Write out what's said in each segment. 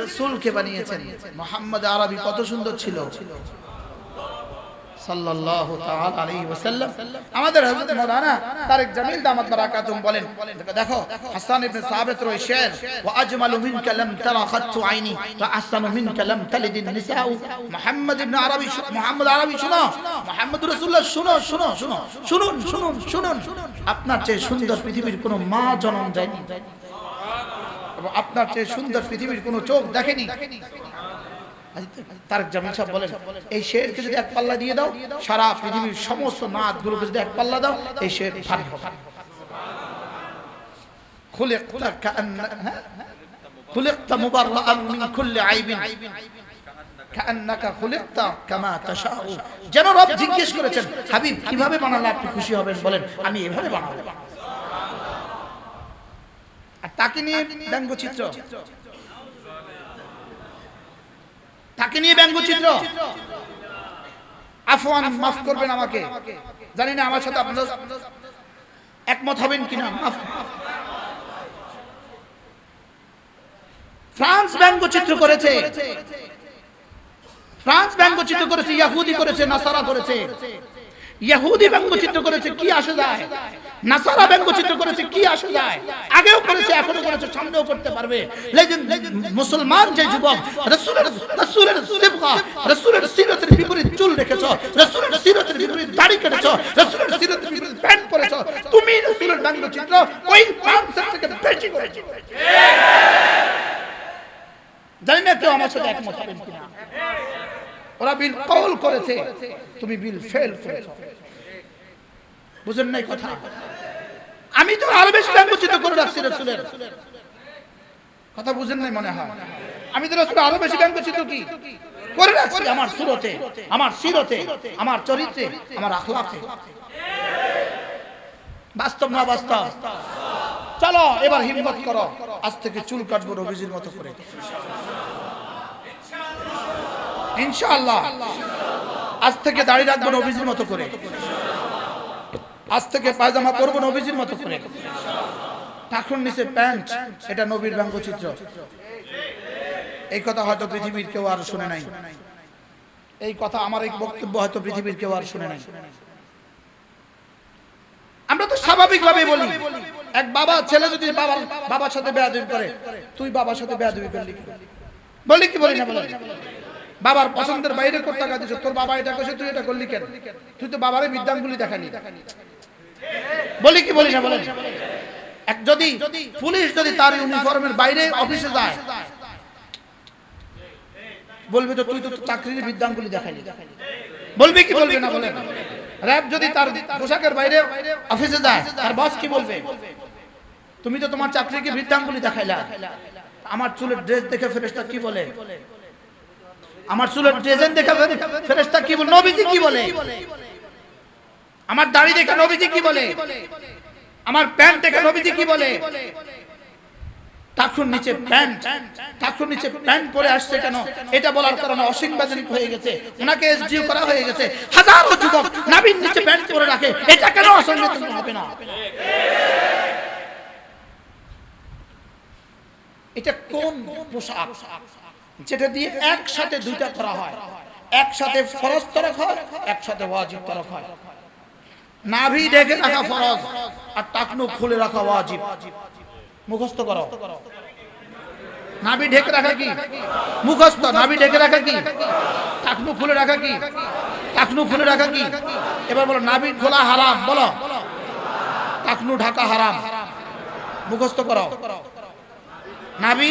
রসুলকে বানিয়েছেন। মোহাম্মদ আরবি কত সুন্দর ছিল। শুনো, শুনুন শুনুন শুনুন। আপনার চেয়ে সুন্দর পৃথিবীর কোনো মা জন্ম যায়নি। এবং আপনার চেয়ে সুন্দর পৃথিবীর কোনো চোখ দেখেনি। তার জামিন সাহেব বলেন, এই শেরকে যদি এক পাল্লা দিয়ে দাও, সারা পৃথিবীর সমস্ত নাথগুলোকে যদি এক পাল্লা দাও, এই শের ভারী হবে। খুলে হ্যাঁ? আইবিন। যেন রব জিজ্ঞেস করেছেন, হাবিব, কীভাবে বানালে আপনি খুশি হবেন? বলেন, আমি এভাবে বানাবো। তাকে নিয়ে ব্যঙ্গচিত্র তাকে নিয়ে ব্যঙ্গচিত্র আফওয়ান মাফ করবেন আমাকে। জানি না আমার সাথে আপনারা একমত হবেন কিনা। মাফ। ফ্রান্স ব্যঙ্গচিত্র করেছে। ফ্রান্স ব্যঙ্গচিত্র করেছে ইয়াহুদি করেছে নাসারা করেছে। ইহুদি ব্যঙ্গচিত্র করেছে কি আসে যায়? নাসারা ব্যঙ্গচিত্র করেছে, কি আসে যায়? আগেও করেছে, এখনও করেছে, সামনেও করতে পারবে। লেকিন মুসলমান যে যুবক, রাসূলের রাসূলের সিবগা রাসূলের সিরতের বিপরীত চুল রেখেছো, রাসূলের সিরতের বিপরীত দাড়ি কেটেছো, রাসূলের সিরতের বিপরীত প্যান্ট পরেছো, তুমি রাসূলের ব্যঙ্গচিত্র ওই ফ্রান্সের থেকে বেশি করেছ। জানি না কেউ আমার সাথে একমত হবেন কিনা। ওরা বিল কল করেছে, তুমি বিল ফেল করেছ। বুঝেন নাই কথা? আমি তো আরও বেশি ব্যঙ্গচিত করে রাখছি রসুলের। কথা বুঝেন নাই মনে হয়? আমি তো রসুল আরও বেশি ব্যঙ্গচিত কি? করে রাখছি আমার সুরতে, আমার সিরতে, আমার চরিত্রে, আমার আখলাতে। বাস্তব না বাস্তব? চলো, এবার হিম্মত করো। আজ থেকে চুল কাটবো রবিজির মতো করে। ইনশাআল্লাহ। আজ থেকে দাড়ি রাখব নবীজির মতো করে। আজ থেকে পায়জামা পরবো নবীজির মতো করে। টাকুর নিচে প্যান্ট, এটা নবীর ব্যঙ্গচিত্র। এই কথা হয়তো পৃথিবীর কেউ আর শুনে নাই। এই কথা আমার এই বক্তব্য হয়তো পৃথিবীর কেউ আর শুনে নাই। আমরা তো স্বাভাবিক ভাবে বলি, এক বাবা, ছেলে যদি বাবার বাবার সাথে বেয়াদবি করে, তুই বাবার সাথে বেয়াদবি করলি? বলি কি বলি না বলি বাবার পছন্দের বাইরে করতে টাকা তোর বাবা এটা করছে তুই এটা করলি কেন? তুই তো বাবারে বিদ্যাঙ্গুলি দেখানি বলি কি, বলি না বলেন যদি পুলিশ যদি তার ইউনিফর্মের বাইরে অফিসে যায়, বলবি তো তুই তো চাকরির বিদ্যাঙ্গুলি দেখানি বলবি কি, বলবি না বলেন র্যাব যদি তার পোশাকের বাইরে অফিসে যায়, তার বস কি বলবে? তুমি তো তোমার চাকরিকে বৃদ্ধাঙ্গুলি দেখাইলা। আমার চুলের ড্রেস দেখে ফেরেস্তা কি বলে? আমার চুলের ড্রেসেন দেখে ফেরেস্তা কি বলে? নবীজি কি বলে? আমার দাড়ি দেখে নবীজি কি বলে? আমার প্যান্ট দেখে নবীজি কি বলে? নিচে প্যান্ট। নিচে প্যান্ট পরে আসছে কেন? এটা বলার কারণে হয়ে গেছে। ওনাকে এসডিও করা হয়ে গেছে। হাজারো যুবক নাবির নিচে প্যান্ট পরে রাখে। এটা কেন হবে না? এটা কোন পোশাক যেটা দিয়ে একসাথে দুইটা করা হয়? একসাথে ফরজ তরক হয় একসাথে ওয়াজিব তরক হয়? নাভি ঢেকে রাখা ফরজ আর টাকনু খুলে রাখা ওয়াজিব। মুখস্থ করো। নাভি ঢেকে রাখা কি? মুখস্থ। নাভি ঢেকে রাখা কি? টাকনু খুলে রাখা কি? টাকনু খুলে রাখা কি? এবার বলো, নাভি খোলা হারাম, বলো। টাকনু ঢাকা হারাম। মুখস্থ করো। নাভি?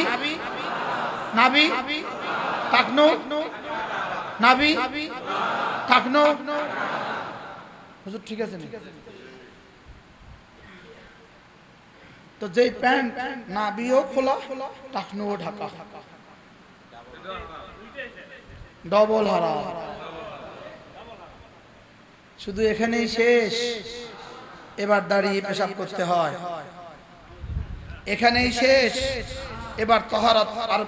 নাভি? টাকনু? নাভি? টাকনু? হুজুর ঠিক আছে তো যেই প্যান্ট নাভিও খোলা টাকনুও ঢাকা। ডবল হারা। শুধু এখানেই শেষ। এবার দাঁড়িয়ে পেশাব করতে হয়। এখানেই শেষ। এবার তহারত আর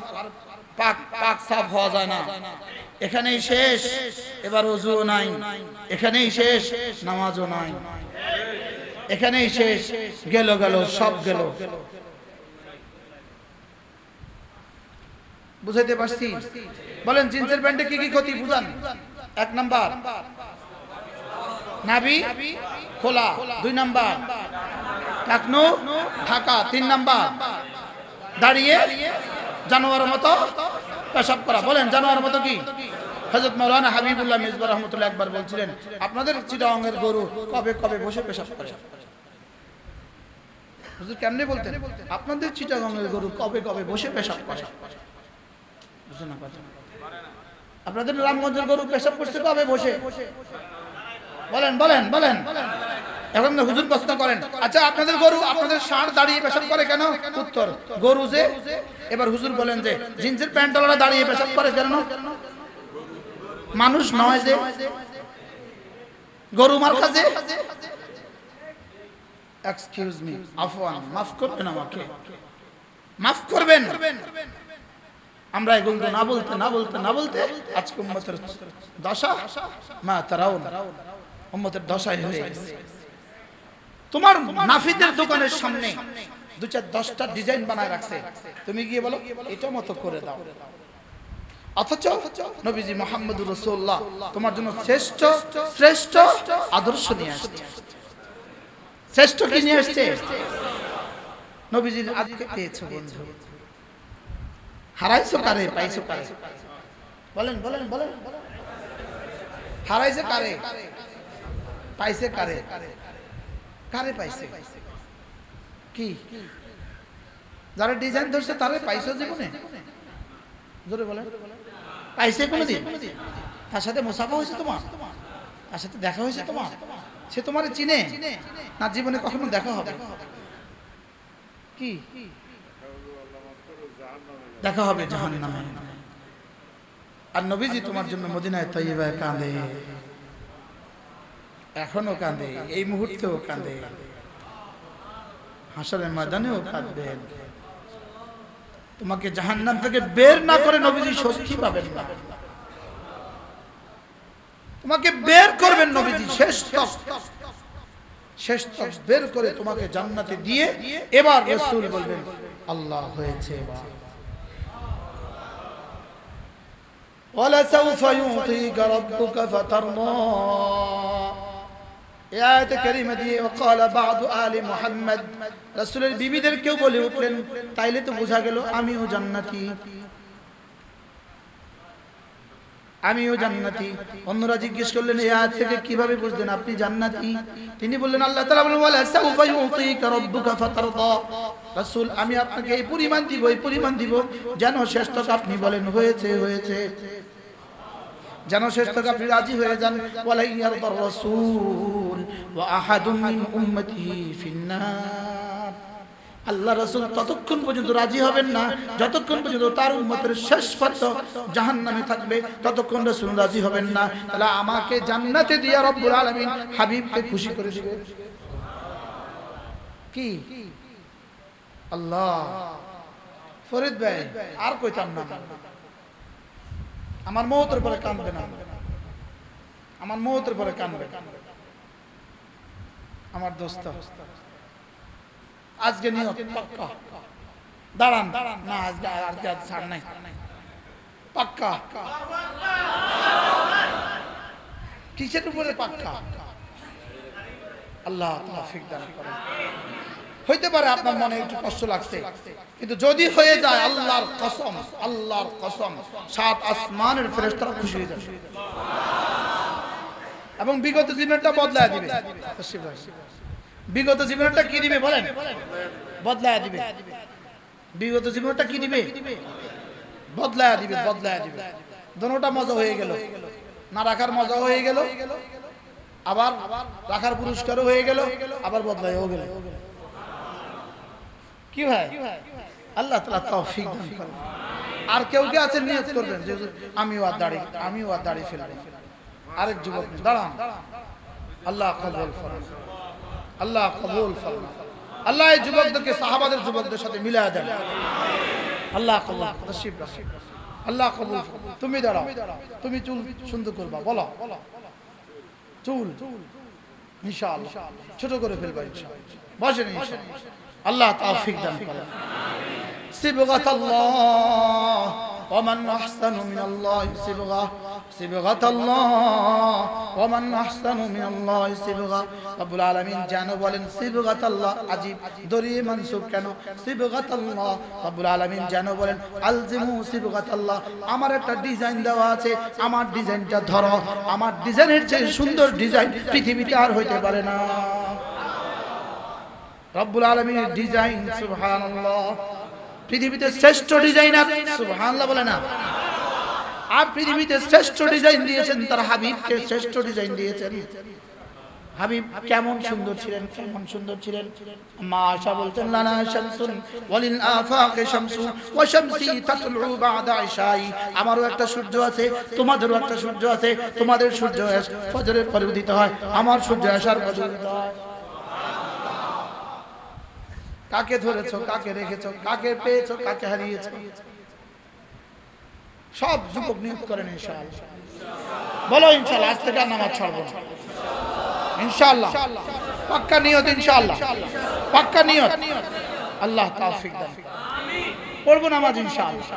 পাক পাক সাফ হওয়া যায় না। এখানেই শেষ, এবার অজুও নাই। এখানেই শেষ, নামাজও নাই। এখানেই শেষ, গেল গেল, সব গেল। বুঝাইতে পারছি? বলেন, জিন্সের প্যান্টে কি কি ক্ষতি? বুঝান। এক নাম্বার, নাভি খোলা। দুই নাম্বার, টাকনু ঢাকা। তিন নাম্বার, দাঁড়িয়ে জানোয়ারের মতো পেশাব করা। বলেন, জানোয়ার মতো কি? হজরত মৌলানা হাবিবুল্লাহ মিজবা রহমতুল্লাহ একবার বলছিলেন, আপনাদের চিটাঙ্গের গরু কবে কবে বসে পেশাব করে? হুজুর কেমনে বলতেন? আপনাদের চিটাগাংয়ের গরু কবে কবে বসে পেশাব করে? আপনাদের রামগঞ্জের গরু পেশাব করছে কবে বসে? বলেন বলেন বলেন। এখন হুজুর প্রশ্ন করেন আচ্ছা আপনাদের গরু, আপনাদের ষাঁড় দাঁড়িয়ে পেশাব করে কেন? উত্তর, গরু যে, এবার হুজুর বলেন যে, জিন্সের প্যান্ট প্যান্টওয়ালা দাঁড়িয়ে পেশাব করে কেন? মানুষ নয় যে, গরু মার কাছে এক্সকিউজ মি আফওয়ান, মাফ করবেন আমাকে। মাফ করবেন। আমরা এগুলো না বলতে না বলতে না বলতে আজকে উম্মতের দশা, মা তারাও উম্মতের দশাই হয়ে গেছে। তোমার নাফিদের দোকানের সামনে দু চার দশটা ডিজাইন বানায় রাখছে। তুমি গিয়ে বলো, এটা মতো করে দাও। অথচ নবীজি তোমার জন্য শ্রেষ্ঠ শ্রেষ্ঠ হারাইছো কারে? পাইছো বলেন বলেন বলেন। হারাইছে কারে? পাইছে কারে? কারে পাইছে? কি? যারা ডিজাইন ধরছে, তারে পাইছো জীবনে? জোরে বলেন। পাইছে কোনোদিন? তার সাথে মুসাফা হয়েছে তোমার? তার সাথে দেখা হয়েছে তোমার? সে তোমার চিনে? না জীবনে কখনো দেখা হবে? কি? দেখা হবে জাহান নামে আর নবীজি তোমার জন্য মদিনায় তৈবায় কাঁদে। এখনো কাঁদে এই মুহূর্তেও কাঁদে হাসরের ময়দানেও কাঁদবেন তোমাকে জাহান্নাম থেকে বের না করে নবীজি স্বস্তি পাবেন না তোমাকে বের করবেন নবীজি শেষ তক শেষ তক বের করে তোমাকে জান্নাতে দিয়ে এবার রসুল বলবেন আল্লাহ হয়েছে এবার ولسوف يعطيك ربك فترضى আয়াতে দিয়ে ওকালা বাদু আলী মোহাম্মদ। রাসুলের বিবিদের কেউ বলে উঠলেন, তাইলে তো বোঝা গেল আমিও জান্নাতি। আমিও জান্নাতি। অন্যরা জিজ্ঞেস করলেন এই আয়াত থেকে কীভাবে বুঝলেন আপনি জান্নাতি? তিনি বললেন, আল্লাহ তাআলা বলেন, ওয়ালা রাব্বুকা ফাতারদা। রাসূল, আমি আপনাকে এই পরিমাণ দিব, এই পরিমাণ দিব, যেন শ্রেষ্ঠ আপনি বলেন, হয়েছে হয়েছে। যেন শেষ তক আপনি রাজি হয়ে যান। ওয়ালা ইয়ারদার রাসূল ওয়া আহাদুম মিন উম্মতিহি ফিন্নার। আল্লাহ রসুল ততক্ষণ পর্যন্ত রাজি হবেন না। যতক্ষণ পর্যন্ত তার উম্মতের শেষ পাত্র জাহান নামে থাকবে, ততক্ষণ রসুল রাজি হবেন না। তাহলে আমাকে জান্নাতে দিয়া রব্বুল আলামিন হাবিবকে খুশি করে দিবে। কি? আল্লাহ। ফরিদ ভাই, আর কইতাম না। আমার মৌতের পরে কানবে না। আমার মৌতের পরে কানবে আমার দোস্ত, আজকে নিয়ত পাক্কা। দাঁড়ান, না, আজকে আজকে আজ ছাড় নাই। পাক্কা। কিসের উপরে পাক্কা? আল্লাহ তৌফিক দান করেন। হইতে পারে আপনার মনে একটু কষ্ট লাগছে, কিন্তু যদি হয়ে যায় আল্লাহর কসম আল্লাহর কসম, সাত আসমানের ফেরেশতারা খুশি হয়ে যাবে। এবং বিগত জীবনটা বদলায় দিবে। বিগত জীবনটা কি দিবে বলেন? বদলায় দিবে। বিগত জীবনটা কি দিবে? বদলায় দিবে বদলায় দিবে। দোনোটা মজা হয়ে গেল। না রাখার মজা হয়ে গেল। আবার রাখার পুরস্কারও হয়ে গেল। আবার বদলায়ও গেল। কি ভাই আল্লাহ তালা তৌফিক দান করেন। আর কেউ কে আছেন নিয়ত করবেন? যে আমিও আর দাড়ি, আমিও আর দাড়ি আরেক যুবক দাঁড়ান। আল্লাহ কবুল ফরমান আল্লাহ কবুল ফরমান আল্লাহ এই যুবকদেরকে, সাহাবাদের যুবকদের সাথে মিলায়া দেন। আল্লাহ কবুল নসিব রাখেন। আল্লাহ কবুল তুমি দাঁড়াও। তুমি চুল সুন্দর করবা। বলো। চুল, ইনশাআল্লাহ। ছোট করে ফেলবা, ইনশাআল্লাহ। বসেন, ইনশাআল্লাহ। আল্লাহ তৌফিক দান করেন সিবগাত আল্লাহ ومن أحسن من الله صبغة صبغة الله ومن أحسن من الله صبغة رب العالمين জানো বলেন সিবগাত আল্লাহ আজিব দরিয়ে মানসুব কেন সিবগাত আল্লাহ রব্বুল আলামিন জানো বলেন আলজিমু সিবগাত আল্লাহ আমার একটা ডিজাইন দেওয়া আছে আমার ডিজাইনটা ধরো আমার ডিজাইনের চেয়ে সুন্দর ডিজাইন পৃথিবীতে আর হইতে পারে না রব্বুল আলমীর ডিজাইন, সুবহানাল্লাহ। পৃথিবীতে শ্রেষ্ঠ ডিজাইনার, সুবহানাল্লাহ বলে না। আর পৃথিবীতে শ্রেষ্ঠ ডিজাইন দিয়েছেন তার হাবিবকে, শ্রেষ্ঠ ডিজাইন দিয়েছেন। হাবিব কেমন সুন্দর ছিলেন, কেমন সুন্দর ছিলেন। মা আশা বলতেন, লানা শামসুন ওয়ালিল আফাকে শামসু ওয়া শামসি তাতলু বাদা ইশাই আমারও একটা সূর্য আছে, তোমাদেরও একটা সূর্য আছে, তোমাদের সূর্য ফজরের পরে উদিত হয়, আমার সূর্য আসার পরে উদিত হয়। কাকে ধরেছো কাকে রেখেছো কাকে পেয়েছ কাকে হারিয়েছো? সব যুবক নিয়োগ করেন ইনশাআল্লাহ। বলো ইনশাআল্লাহ আজ থেকে আর নামাজ ছাড়বো ইনশাআল্লাহ। পাক্কা নিয়ত ইনশাআল্লাহ। পাক্কা নিয়ত। আল্লাহ তাওফিক দান। পড়ব নামাজ ইনশাআল্লাহ।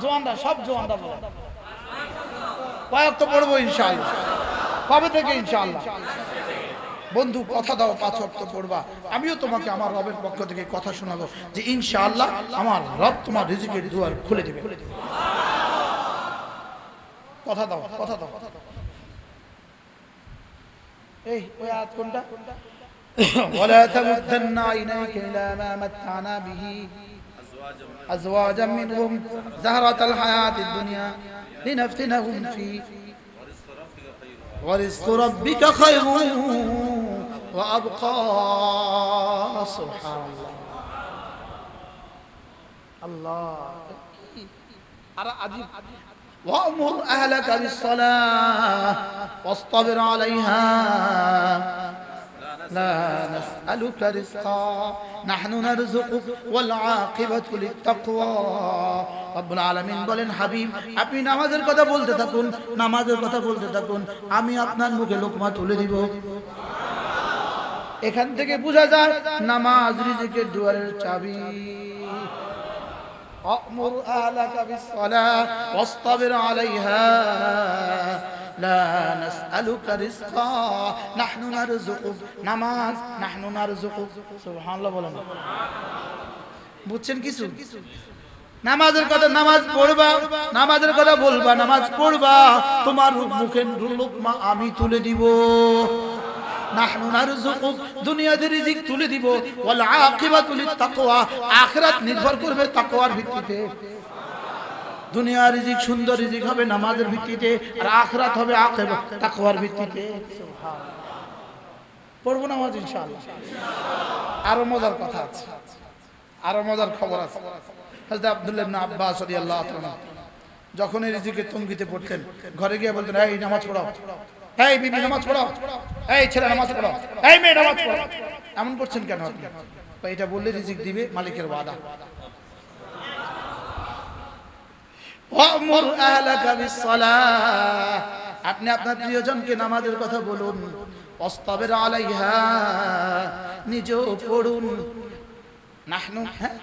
জোয়ানরা সব জোয়ানরা বলো। কয়েক তো পড়ব ইনশাআল্লাহ। কবে থেকে ইনশাআল্লাহ? বন্ধু কথা দাও পাঁচ অক্ত পড়বা আমিও তোমাকে আমার রবের পক্ষ থেকে কথা শোনাবো যে ইনশাআল্লাহ আমার রব তোমার রিজিকের দুয়ার খুলে দেবে কথা দাও কথা দাও এই ওই আয়াত কোনটা ولا تمدن عينيك إلى ما متعنا به أزواجا منهم زهرة الحياة الدنيا لنفتنهم فيه ورزق ربك خير وأبقى سبحان الله الله أرى عجيب وأمر أهلك بالصلاة واصطبر عليها لا نسألك رزقا نحن نرزقك والعاقبة للتقوى রব্বুল আলামিন বলেন হাবিব আপনি নামাজের কথা বলতে থাকুন নামাজের কথা বলতে থাকুন আমি আপনার মুখে লোকমা তুলে দিব এখান থেকে বোঝা যায় নামাজ রিজিকের দুয়ারের চাবি أأمر أهلك بالصلاة واصطبر عليها لا نسألك رزقا نحن نرزقك نماز نحن نرزقك سبحان الله বলেন বুঝছেন কিছু নামাজের কথা নামাজ পড়বা নামাজের কথা বলবা নামাজ পড়বা তোমার মুখে লোকমা আমি তুলে দিব নাহনু দুনিয়াতে রিজিক তুলে দিব। ওয়াল আকিবাতু লিত্তাকওয়া, আখিরাত নির্ভর করবে তাকওয়ার ভিত্তিতে। রিজিক, সুন্দর রিজিক হবে নামাজের ভিত্তিতে, আর আখিরাত হবে আকিবাত তাকওয়ার ভিত্তিতে। পড়ব নামাজ ইনশাআল্লাহ। আরও মজার কথা আছে। আরও মজার খবর আছে। হযরত আব্দুল্লাহ ইবনে আব্বাস রাদিয়াল্লাহু তাআলা যখন এই রিজিকে তঙ্গিতে পড়তেন, ঘরে গিয়ে বলতেন, এই নামাজ পড়াও। এই বিবি, নামাজ পড়াও এই ছেলে, নামাজ পড়াও এই মেয়ে, নামাজ পড়াও এমন করছেন কেন আপনি? তো এটা বললে রিজিক দিবে মালিকের ওয়াদা। আপনি আপনার প্রিয়জনকে নামাজের কথা বলুন অস্তাবের আলাইহা, নিজেও পড়ুন। নাহনু হ্যাঁ?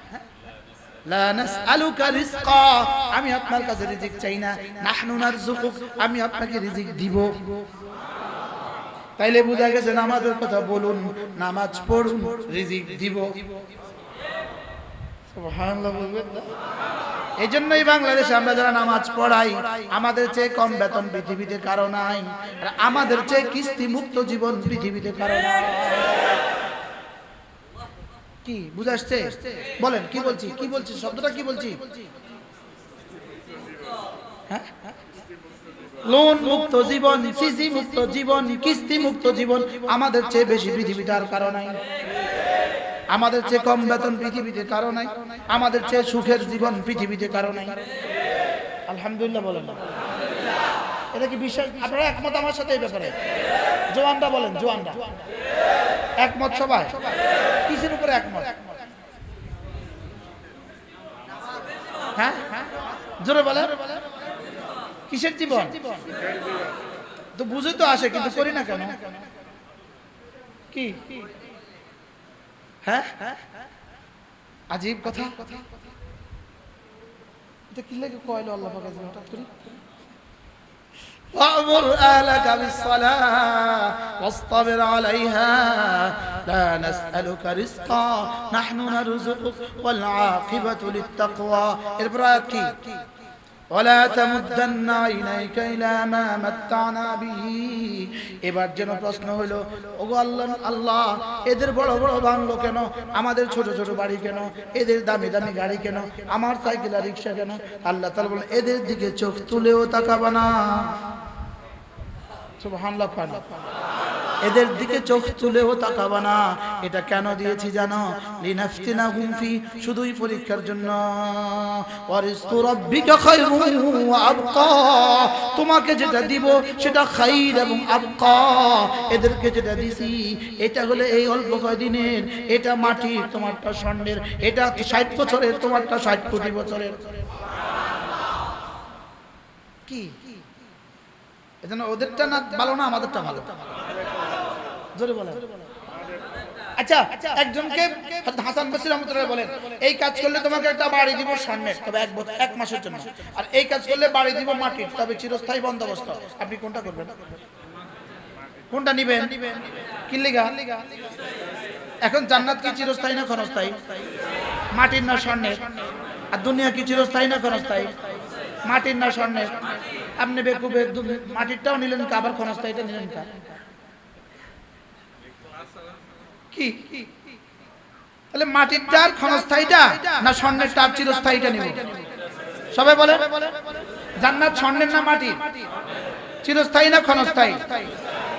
আমি আপনার কাছে রিজিক চাই না। নাহনু নারযুকুক। আমি আপনাকে রিজিক দিব। তাইলে বোঝা গেছে নামাজের কথা বলুন, নামাজ পড়ুন, রিজিক দিব। এই জন্যই বাংলাদেশে আমরা যারা নামাজ পড়াই, আমাদের চেয়ে কম বেতন পৃথিবীতে কারও নাই আমাদের চেয়ে কিস্তি মুক্ত জীবন পৃথিবীতে কারও নাই। কি? বুঝাচ্ছে বলেন, কি বলছি? কি বলছি? শব্দটা কি বলছি? হ্যাঁ? লোন মুক্ত জীবন সিসি মুক্ত জীবন, কিস্তি মুক্ত জীবন আমাদের চেয়ে বেশি পৃথিবীতে আর কারও নাই। আমাদের চেয়ে কম বেতন পৃথিবীতে কারও নাই। আমাদের চেয়ে সুখের জীবন পৃথিবীতে কারও নাই। আলহামদুলিল্লাহ বলেন এটা কি বিশ্বাস? আপনারা একমত আমার সাথে এই ব্যাপারে? জোয়ানরা বলেন জোয়ানরা একমত সবাই? কিসের উপরে একমত? হ্যাঁ? জোরে বলেন। কিসের জীবন? তো বুঝে তো আসে, কিন্তু করি না কেন? কি? হ্যাঁ? আজীব কথা। এটা কি লাগে কয়লো আল্লাহ হঠাৎ করে وأمر أهلك بالصلاة واصطبر عليها لا نسألك رزقا نحن نرزقك والعاقبة للتقوى البراءة কি ولا تمدن عينيك إلى ما متعنا به এবার যেন প্রশ্ন হলো ওগো আল্লাহ আল্লাহ এদের বড় বড় বাংলো কেন আমাদের ছোট ছোট বাড়ি কেন এদের দামি দামি গাড়ি কেন আমার সাইকেল আর রিক্সা কেন আল্লাহ তাআলা বলেন এদের দিকে চোখ তুলেও তাকাবা না সুবহানাল্লাহ খান এদের দিকে চোখ তুলেও তাকাবা না। এটা কেন দিয়েছি জানো? লিনাফতিনা হুমফি শুধুই পরীক্ষার জন্য। ওয়ারিজকু রাব্বিকা খায়রুন ওয়া আবকা। তোমাকে যেটা দিব সেটা খাইর এবং আবকা। এদেরকে যেটা দিছি এটা হলে এই অল্প কয়দিনের। এটা মাটির তোমারটা স্বর্ণের। এটা ষাট বছরের তোমারটা ষাট কোটি বছরের। কি? এজন্য ওদেরটা না, ভালো না, আমাদেরটা ভালো। জোরে বলেন। আচ্ছা একজনকে হাসান বসরি রহমাতুল্লাহ বলেন, এই কাজ করলে তোমাকে একটা বাড়ি দিব স্বর্ণের তবে এক বছর, এক মাসের জন্য। আর এই কাজ করলে বাড়ি দিব মাটির, তবে চিরস্থায়ী বন্দোবস্ত। আপনি কোনটা করবেন? কোনটা নিবেন? কি লিগা? এখন জান্নাত কি চিরস্থায়ী না ক্ষণস্থায়ী? মাটির না স্বর্ণের আর দুনিয়া কি চিরস্থায়ী না ক্ষণস্থায়ী? মাটির না স্বর্ণের আপনি বেকুবে মাটিরটাও নিলেন কা, আবার ক্ষণস্থায়ীটা নিলেন কা? কি? তাহলে মাটিরটার ক্ষণস্থায়ীটা না স্বর্ণেরটা চিরস্থায়ীটা নিব? সবাই বলে জান্নাত স্বর্ণের না মাটি? চিরস্থায়ী না ক্ষণস্থায়ী?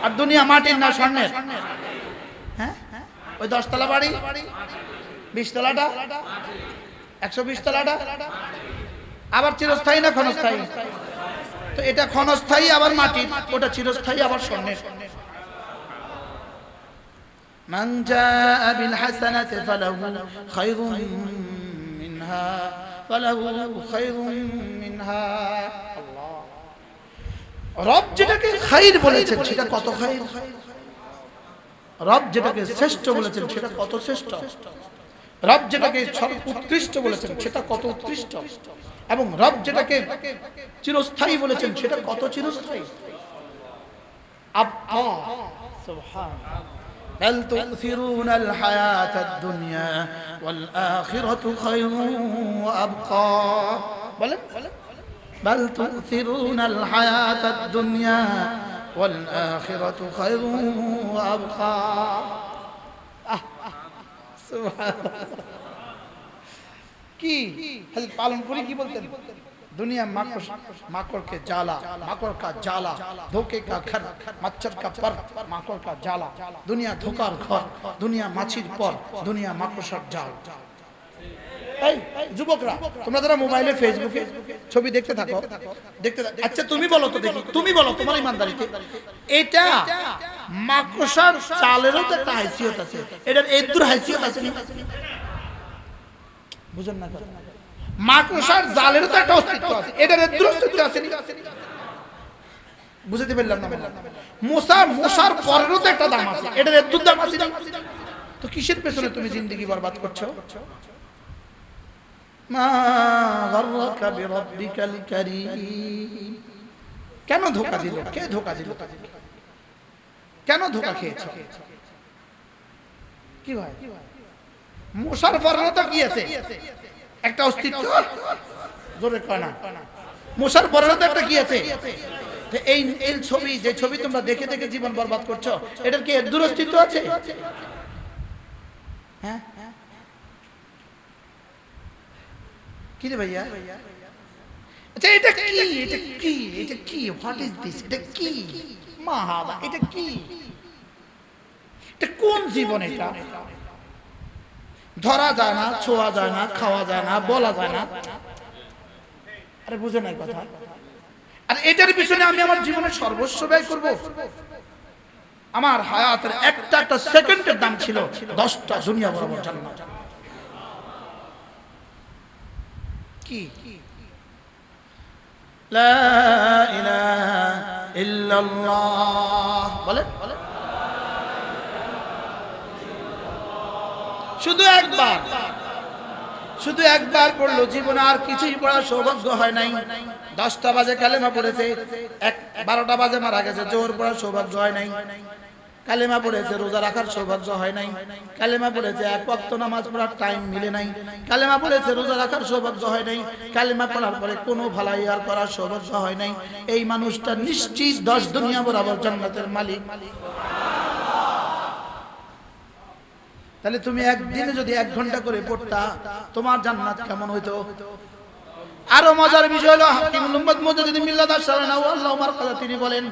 আর দুনিয়া মাটির না স্বর্ণের? হ্যাঁ? ওই দশতলা বাড়ি? বিশতলাটা? একশো বিশ তলাটা আবার চিরস্থায়ী না ক্ষণস্থায়ী? তো এটা ক্ষণস্থায়ী আবার মাটির ওটা চিরস্থায়ী আবার স্বর্ণের من جاء بالحسنة فله خير منها فله خير منها الله রব যেটাকে খাইর বলেছেন সেটা কত খাইর রব যেটাকে শ্রেষ্ঠ বলেছেন সেটা কত শ্রেষ্ঠ রব যেটাকে সব- উৎকৃষ্ট বলেছেন সেটা কত উৎকৃষ্ট এবং রব যেটাকে চিরস্থায়ী বলেছেন সেটা কত চিরস্থায়ী আব্বা সুবহান بل تؤثرون الحياة الدنيا والآخرة خير وأبقى بل بل تؤثرون الحياة الدنيا والآخرة خير وأبقى آه، آه، سبحان الله। কি হযরত পালন করি কি বলতেন दुनिया माकड़ माकड़ के जाला माकड़ का जाला धोखे का घर मच्छर का पर माकड़ का जाला दुनिया धोखार घर दुनिया মাছির পর দুনিয়া মাকড়সার জাল এই যুবকরা তোমরা যারা মোবাইলে ফেসবুকে ছবি দেখতে থাকো দেখতে থাকো। আচ্ছা তুমি বলো তো দেখি তুমি বলো তোমার ইমানদারিতে এটা মাকড়সার চালেরও তো একটা হাইসিয়ত আছে এটার এদুর হাইসিয়ত আছে নি? বুঝেন না? মাকড়সার জালেরও তো একটা অস্তিত্ব আছে। এটার অস্তিত্ব আছে বুঝতে পারলাম না মশা মশার পরেরও তো একটা দাম আছে। এটার এদুর দাম আছে তো কিসের পেছনে তুমি জিন্দগি বরবাদ করছ? কেন ধোকা দিল? কে ধোকা দিল? কেন ধোকা খেয়েছো? কি ভাই? মশার পরেরও তো কি আছে? একটা অস্তিত্ব? জোরে কয় না। মশার পরেরও তো একটা কি আছে? এই এই ছবি, যে ছবি তোমরা দেখে দেখে জীবন বরবাদ করছ, এটার কি এর দূরস্তিত্ব আছে? হ্যাঁ? কি রে ভাইয়া? আচ্ছা এটা কি? এটা কি? এটা কি? হোয়াট ইজ দিস এটা কি? মাহাবা, এটা কি? এটা কোন জীবন এটা? ধরা যায় না, ছোঁয়া যায় না, খাওয়া যায় না, বলা যায় না। আরে বুঝে নাই কথা। আর এটার পিছনে আমি আমার জীবনে সর্বস্ব ব্যয় করব। আমার হায়াতের একটা একটা সেকেন্ডের দাম ছিল দশটা দুনিয়া বরাবর জান্নাত। কি? লা ইলাহা ইল্লাল্লাহ। বলে শুধু একবার। শুধু একবার পড়ল, জীবনে আর কিছুই পড়ার সৌভাগ্য হয় নাই। দশটা বাজে কালেমা পড়েছে, এক বারোটা বাজে মারা গেছে, জোর পড়ার সৌভাগ্য হয় নাই। কালেমা পড়েছে, রোজা রাখার সৌভাগ্য হয় নাই। কালেমা পড়েছে, এক ওয়াক্ত নামাজ পড়ার টাইম মিলে নাই। কালেমা পড়েছে, রোজা রাখার সৌভাগ্য হয় নাই। কালেমা পড়ার পরে কোনো ভালাই আর করার সৌভাগ্য হয় নাই। এই মানুষটা নিশ্চিত দশ দুনিয়া বরাবর জান্নাতের মালিক। তাহলে তুমি একদিনে যদি এক ঘণ্টা করে পড়তা, তোমার জান্নাত কেমন হইতো? আরও মজার বিষয় হলো কথা তিনি বলেন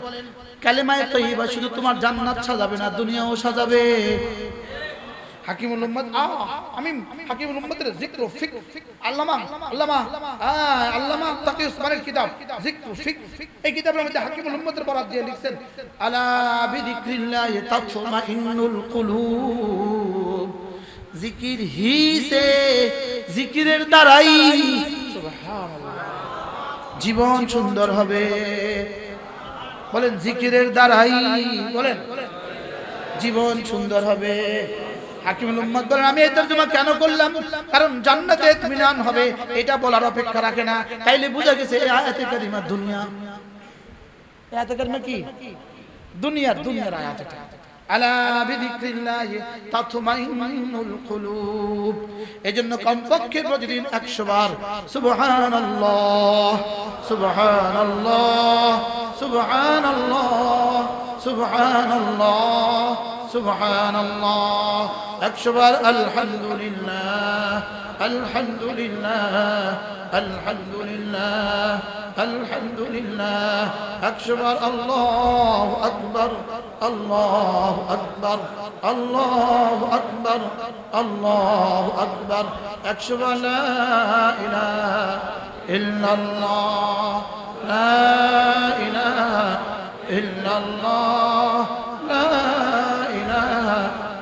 শুধু তোমার সাজাবে না, দুনিয়াও সাজাবে। হাকিমুল উম্মত আ, আমি হাকিমুল উম্মতের যিকর ফিক আল্লামা আল্লামা আ, আল্লামা তাকি উসমানের কিতাব যিকর ফিক এই কিতাবের মধ্যে হাকিমুল উম্মতের বরাত দিয়ে লিখছেন আলা বিযিকরিল্লাহি তাতমাইন্নুল কুলুব। জিকির হি সে জিকিরের দ্বারাই জীবন সুন্দর হবে। বলেন জিকিরের দ্বারাই বলেন জীবন সুন্দর হবে। হাকিমুল উম্মত বলেন, আমি এই তর্জমা কেন করলাম? কারণ জান্নাতে ইতমিনান হবে, এটা বলার অপেক্ষা রাখে না। তাইলে বুঝা গেছে এই আয়াতে কারিমা দুনিয়া। আয়াতে কারিমা কি? দুনিয়ার দুনিয়ার আয়াত এটা। এজন্য কমপক্ষে প্রতিদিন 100 বার সুবহানাল্লাহ। সুবহানাল্লাহ সুবহানাল্লাহ সুবহানাল্লাহ সুবহানাল্লাহ 100 বার আলহামদুলিল্লাহ আলহামদুলিল্লাহ আলহামদুলিল্লাহ আলহামদুলিল্লাহ 100 বার আল্লাহু আকবার আল্লাহু আকবার আল্লাহু আকবার আল্লাহু আকবার 100 বার লা ইলাহা ইল্লাল্লাহ লা ইলাহা ইল্লাল্লাহ লা ইলাহা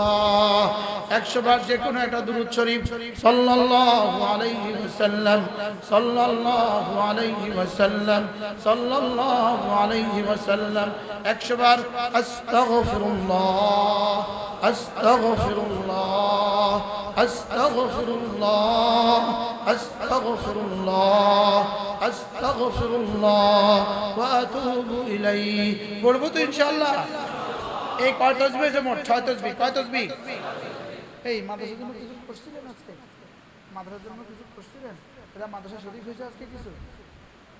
রাসূলুল্লাহ। 100 বার যে কোনো একটা দুরূদ শরীফ, সাল্লাল্লাহু আলাইহি ওয়াসাল্লাম, সাল্লাল্লাহু আলাইহি ওয়াসাল্লাম, সাল্লাল্লাহু আলাইহি ওয়াসাল্লাম। 100 বার আস্তাগফিরুল্লাহ আস্তাগফিরুল্লাহ আস্তাগফিরুল্লাহ আস্তাগফিরুল্লাহ আস্তাগফিরুল্লাহ, ওয়া আতুবু ইলাইহি। পড়ব তো ইনশাআল্লাহ। এই কয় তসবি হয়েছে মোট? ছয় তসবি। কয় তসবি? এই মাদ্রাসার জন্য কিছু করছিলেন আজকে? মাদ্রাসার জন্য কিছু করছিলেন? এরা মাদ্রাসা শরীফ হয়েছে আজকে কিছু?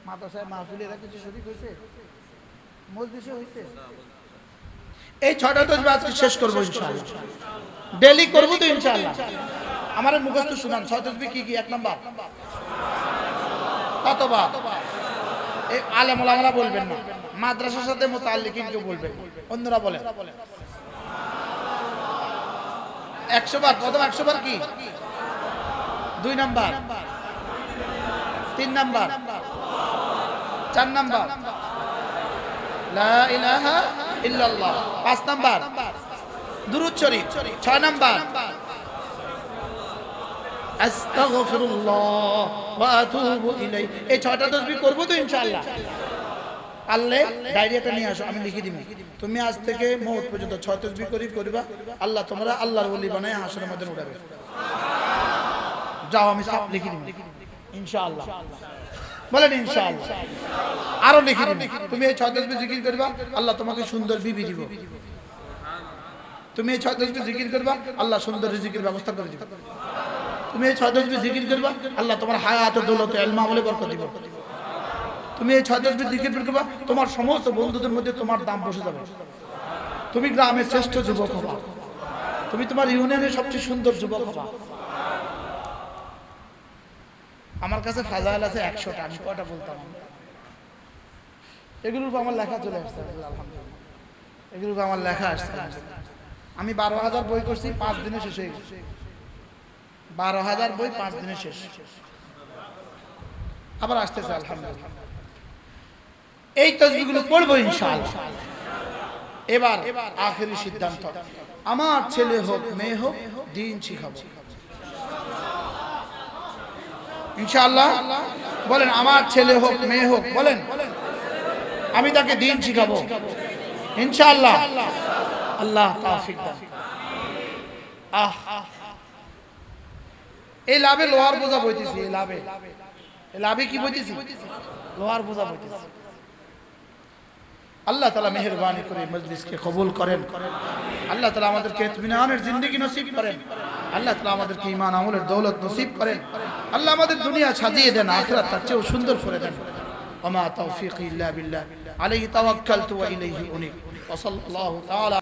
মাদ্রাসায় মাহফিল এরা কিছু শরীফ হয়েছে? মসজিদে হয়েছে? এই ছয়টা তসবি আজকে শেষ করব ইনশাআল্লাহ। ডেলি করব তো ইনশাআল্লাহ। আমার মুখস্থ শুনান ছয় তসবি কি কি? এক নাম্বার। কতবার? এই আলেমুলামারা বলবেন না। মাদ্রাসার সাথে মোতাল্লিকিন কেউ বলবেন অন্যরা বলেন। একশো বার প্রথম একশো বার কি? দুই নাম্বার। তিন নাম্বার। চার নাম্বার। পাঁচ নাম্বার। দুরুদ ছয় নাম্বার। দিব। তুমি আজ থেকে পর্যন্ত ছয় করবা। আল্লাহ তোমরা আল্লাহর ওলি বানায় হাসরের মধ্যে উঠাবে। যাও, আমি সব লিখে দিব। ইনশাআল্লাহ। বলেন ইনশাআল্লাহ। আরও লিখে দিব। তুমি এই ছয় তসবিহ জিকির করবা, আল্লাহ তোমাকে সুন্দর বিবি দিব। তুমি এই ছয় তসবিহ জিকির করবা, আল্লাহ সুন্দর জিকির ব্যবস্থা করে দিবে। তুমি এই ছয় তসবিহ জিকির করবা, আল্লাহ তোমার হায়াত দৌলত এলমা আমলে বরকত দিব। তুমি এই ছয় তসবিহ জিকির করবা, তোমার সমস্ত বন্ধুদের মধ্যে তোমার দাম বসে যাবে। তুমি গ্রামের শ্রেষ্ঠ যুবক হবা। তুমি তোমার ইউনিয়নের সবচেয়ে সুন্দর যুবক হবা। আমার কাছে ফাজাইল আছে একশোটা, আমি কয়টা বলতাম? উপর আমার লেখা চলে আসছে এগুলোর উপর আমার লেখা আসছে আমি বারো হাজার বই করছি, পাঁচ দিনে শেষ হয়ে গেছে। বারো হাজার বই পাঁচ দিনে শেষ। আবার আসতেছে, আলহামদুলিল্লাহ। এই তসবিগুলো পড়ব ইনশাআল্লাহ। এবার আখেরি সিদ্ধান্ত। আমার ছেলে হোক, মেয়ে হোক, দিন শিখাবো। ইনশাআল্লাহ, বলেন, আমার ছেলে হোক, মেয়ে হোক, বলেন, আমি তাকে দিন শিখাবো। ইনশাআল্লাহ। আল্লাহ দান আহ এই লাভে লোহার বোঝা বইতেছি এই লাভে এই লাভে কি বইতেছি লোহার বোঝা বইতেছি আল্লাহ তালা মেহরবানি করে মজলিসকে কবুল করেন আল্লাহ তালা আমাদেরকে ইতমিনানের জিন্দগি নসিব করেন আল্লাহ তালা আমাদেরকে ইমান আমলের দৌলত নসিব করেন আল্লাহ আমাদের দুনিয়া সাজিয়ে দেন আখরাত তার চেয়েও সুন্দর করে দেন وما توفيقي إلا بالله عليه توكلت وإليه أنيب وصلى الله تعالى